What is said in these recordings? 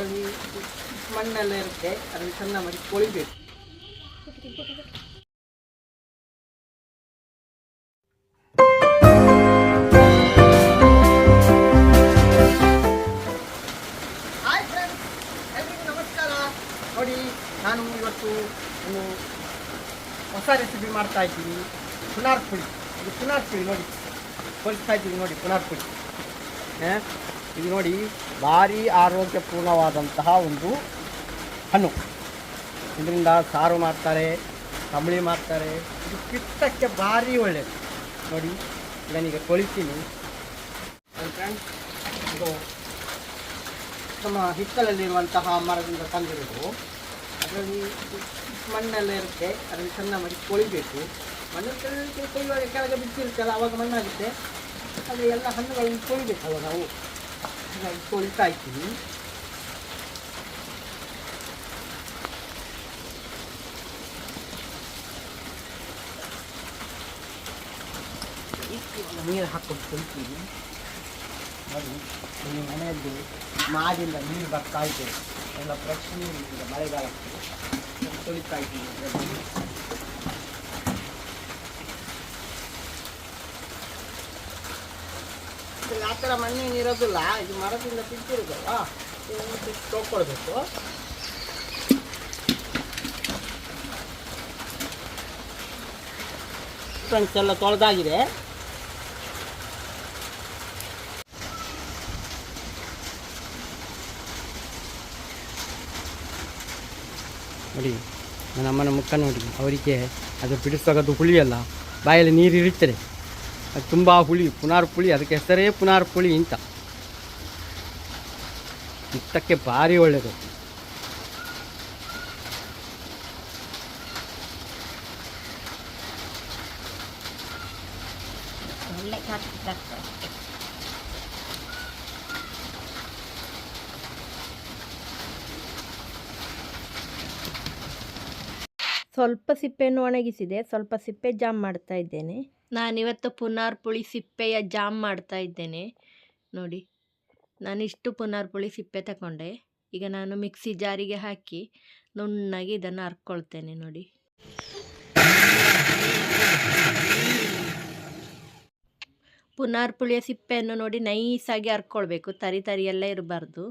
ಅದರಲ್ಲಿ ಮಣ್ಣೆಲ್ಲ ಇರುತ್ತೆ. ಅದರಲ್ಲಿ ಚೆಂದ ಮಾಡಿ ಕೊಳಿಬೇಕು. ಹಾಯ್ ಎಲ್ಲರಿಗೂ ನಮಸ್ಕಾರ. ನಾನು ಇವತ್ತು ಒಂದು ಹೊಸ ರೆಸಿಪಿ ಮಾಡ್ತಾ ಇದ್ದೀನಿ. ಪುನಾರ್ ಪುಳಿ ಇದು ಪುನಾರ್ ಪುಳಿ ನೋಡಿ. ತೋರಿಸ್ತಾ ಇದ್ದೀನಿ ನೋಡಿ ಪುನಾರ್ ಪುಳಿ ಆ, ಇದು ನೋಡಿ, ಭಾರಿ ಆರೋಗ್ಯಪೂರ್ಣವಾದಂತಹ ಒಂದು ಹಣ್ಣು. ಇದರಿಂದ ಸಾರು ಮಾಡ್ತಾರೆ ಕಂಬಳಿ ಮಾಡ್ತಾರೆ. ಇದು ಪಿತ್ತಕ್ಕೆ ಭಾರಿ ಒಳ್ಳೆಯದು ನೋಡಿ ನಾನೀಗ ಫ್ರೆಂಡ್ಸ್ ಇದು ನಮ್ಮ ಹಿತ್ತಲಲ್ಲಿರುವಂತಹ ಮರದಿಂದ ತಂದಿರೋದು. ಅದರಲ್ಲಿ ಮಣ್ಣೆಲ್ಲ ಇರುತ್ತೆ. ಅದರಲ್ಲಿ ಚೆಂದ ಮಾಡಿ ಕೊಳಿಬೇಕು. ಮಣ್ಣು ಕೊಯ್ಯುವಾಗ ಕೆಳಗೆ ಬಿದ್ದಿರುತ್ತಲ್ಲ, ಅವಾಗ ಮಣ್ಣಾಗುತ್ತೆ. ಅದು ಎಲ್ಲ ಹಣ್ಣುಗಳನ್ನು ಕೊಯ್ಬೇಕಲ್ಲ ನಾವು. ಹಾಗಾಗಿ ಕೊಳಿತಾ ಇದ್ದೀನಿ ಇಷ್ಟು ನೀರು ಹಾಕೊಂಡು ಕೊಳ್ತೀವಿ ನೋಡಿ ಇಲ್ಲಿ ಮನೆಯಲ್ಲಿ ಮಾಡಿಲ್ಲ ನೀರು ಬರ್ತಾ ಇದೆ ಎಲ್ಲ ಫ್ರೆಶ್ ನೀರು ಇದೆ ಮಳೆಗಾಲಕ್ಕೆ ನಾನು ತೊಳಿತಾ ಇದ್ದೀನಿ ಇದರಲ್ಲಿ. ಇದು ಆ ಥರ ಮಣ್ಣಿನ ಇರೋದಿಲ್ಲ. ಇದು ಮರದಿಂದ ಇದನ್ನು ತೊಗೊಳ್ಬೇಕು ಫ್ರೆಂಡ್ಸ್, ಎಲ್ಲ ತೊಳೆದಾಗಿದೆ. ನೋಡಿ, ನನ್ನ ಅಮ್ಮನ ಮುಖ ನೋಡಿ. ಅವರಿಗೆ ಅದು ಬಿಡಿಸುವಾಗ ಹುಳಿಯಲ್ಲ. ಬಾಯಲ್ಲಿ ನೀರು ಅದು ತುಂಬ ಹುಳಿ ಪುನಾರ್ ಪುಳಿ ಅದಕ್ಕೆ ಹೆಸರೇ ಪುನಾರ್ ಪುಳಿ ಅಂತ. ಪಿತ್ತಕ್ಕೆ ಭಾರಿ ಒಳ್ಳೆಯದು ಒಳ್ಳೆ ಸ್ವಲ್ಪ ಸಿಪ್ಪೆಯನ್ನು ಒಣಗಿಸಿದೆ, ಸ್ವಲ್ಪ ಸಿಪ್ಪೆ ಜಾಮ್ ಮಾಡ್ತಾ ಇದ್ದೇನೆ. ನಾನಿವತ್ತು ಪುನಾರ್ ಪುಳಿ ಸಿಪ್ಪೆಯ ಜಾಮ್ ಮಾಡ್ತಾ ಇದ್ದೇನೆ. ನೋಡಿ, ನಾನಿಷ್ಟು ಪುನಾರ್ ಪುಳಿ ಸಿಪ್ಪೆ ತಗೊಂಡೆ. ಈಗ ನಾನು ಮಿಕ್ಸಿ ಜಾರಿಗೆ ಹಾಕಿ ನುಣ್ಣಗೆ ಇದನ್ನು ಹರ್ಕೊಳ್ತೇನೆ ನೋಡಿ. ಪುನಾರ್ ಪುಳಿಯ ಸಿಪ್ಪೆಯನ್ನು ನೋಡಿ ನೈಸಾಗಿ ಹರ್ಕೊಳ್ಬೇಕು ತರಿ ತರಿ ಎಲ್ಲ ಇರಬಾರ್ದು.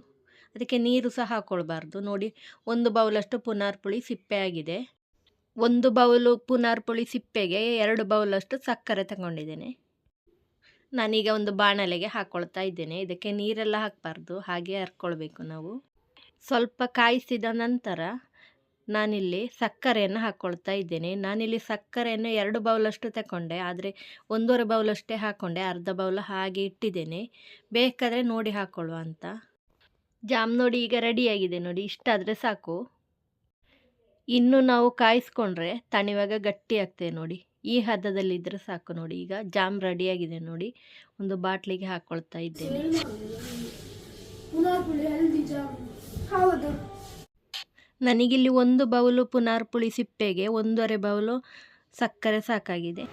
ಅದಕ್ಕೆ ನೀರು ಸಹ ಹಾಕ್ಕೊಳ್ಬಾರ್ದು ನೋಡಿ, ಒಂದು ಬೌಲಷ್ಟು ಪುನಾರ್ ಪುಳಿ ಸಿಪ್ಪೆ ಆಗಿದೆ. ಒಂದು ಬೌಲು ಪುನರ್ಪುಳಿ ಸಿಪ್ಪೆಗೆ ಎರಡು ಬೌಲಷ್ಟು ಸಕ್ಕರೆ ತಗೊಂಡಿದ್ದೇನೆ. ನಾನೀಗ ಒಂದು ಬಾಣಲೆಗೆ ಹಾಕ್ಕೊಳ್ತಾ ಇದ್ದೇನೆ. ಇದಕ್ಕೆ ನೀರೆಲ್ಲ ಹಾಕಬಾರ್ದು. ಹಾಗೆ ಹರ್ಕೊಳ್ಬೇಕು ನಾವು. ಸ್ವಲ್ಪ ಕಾಯಿಸಿದ ನಂತರ ನಾನಿಲ್ಲಿ ಸಕ್ಕರೆಯನ್ನು ಹಾಕ್ಕೊಳ್ತಾ ಇದ್ದೇನೆ. ನಾನಿಲ್ಲಿ ಸಕ್ಕರೆಯನ್ನು ಎರಡು ಬೌಲಷ್ಟು ತಗೊಂಡೆ. ಆದರೆ ಒಂದೂವರೆ ಬೌಲಷ್ಟೇ ಹಾಕ್ಕೊಂಡೆ ಅರ್ಧ ಬೌಲ್ ಹಾಗೆ ಇಟ್ಟಿದ್ದೇನೆ. ಬೇಕಾದರೆ ನೋಡಿ ಹಾಕ್ಕೊಳ್ಳುವ ಅಂತ. ಜಾಮ್ ನೋಡಿ ಈಗ ರೆಡಿಯಾಗಿದೆ ನೋಡಿ. ಇಷ್ಟಾದರೆ ಸಾಕು. ಇನ್ನು ನಾವು ಕಾಯಿಸ್ಕೊಂಡ್ರೆ ತಣಿವಾಗ ಗಟ್ಟಿ ಆಗ್ತದೆ ನೋಡಿ. ಈ ಹದದಲ್ಲಿದ್ದರೆ ಸಾಕು ನೋಡಿ. ಈಗ ಜಾಮ್ ರೆಡಿಯಾಗಿದೆ ನೋಡಿ. ಒಂದು ಬಾಟ್ಲಿಗೆ ಹಾಕೊಳ್ತಾ ಇದ್ದೇನೆ. ನನಗಿಲ್ಲಿ ಒಂದು ಬೌಲು ಪುನಾರ್ ಪುಳಿ ಸಿಪ್ಪೆಗೆ ಒಂದೂವರೆ ಬೌಲು ಸಕ್ಕರೆ ಸಾಕಾಗಿದೆ.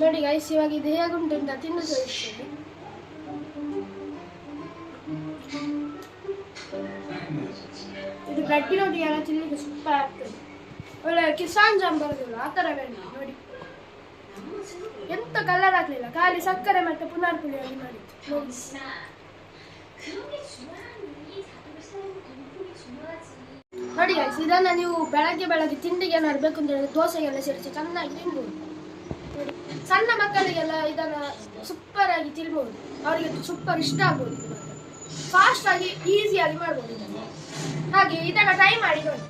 ನೋಡಿ ಇವಾಗ ಇದು ಹೇಗುಂಟು ಅಂತ ತೋರಿಸ್ತೇನೆ ಇದು ಗಟ್ಟಿ ರೊಟ್ಟಿ ಎಲ್ಲ ತಿನ್ನೋದು ಸೂಪರ್ ಆಗ್ತದೆ. ಒಳ್ಳೆ ಕಿಸಾನ್ ಜಾಮ್ ಬರೋದಿಲ್ಲ ಆ ಥರ ಬೇಡ ನೋಡಿ. ಎಂತ ಕಲರ್ ಆಗಲಿಲ್ಲ, ಖಾಲಿ ಸಕ್ಕರೆ ಮತ್ತೆ ಪುನರ್ ಪುಳಿಯಲ್ಲಿ ಮಾಡಿ ನೋಡಿ. ಗೈಸ್ ಇದನ್ನ ನೀವು ಬೆಳಗ್ಗೆ ಬೆಳಗ್ಗೆ ತಿಂಡಿಗೆ ಏನಾದ್ರು ಬೇಕು ಅಂತ ಹೇಳಿದ್ರೆ ದೋಸೆಗೆಲ್ಲ ಸೇರಿಸಿ, ಚೆನ್ನಾಗಿ ತಿನ್ಬೋದು. ಸಣ್ಣ ಮಕ್ಕಳಿಗೆಲ್ಲ ಇದನ್ನ ಆಗಿ ತಿನ್ಬೋದು. ಅವರಿಗೆ ಸೂಪರ್ ಇಷ್ಟ ಆಗ್ಬೋದು. ಫಾಸ್ಟ್ ಆಗಿ ಈಸಿಯಾಗಿ ಮಾಡ್ಬೋದು ಹಾಗೆ ಇದನ್ನ ಟ್ರೈ ಮಾಡಿ ನೋಡಿ.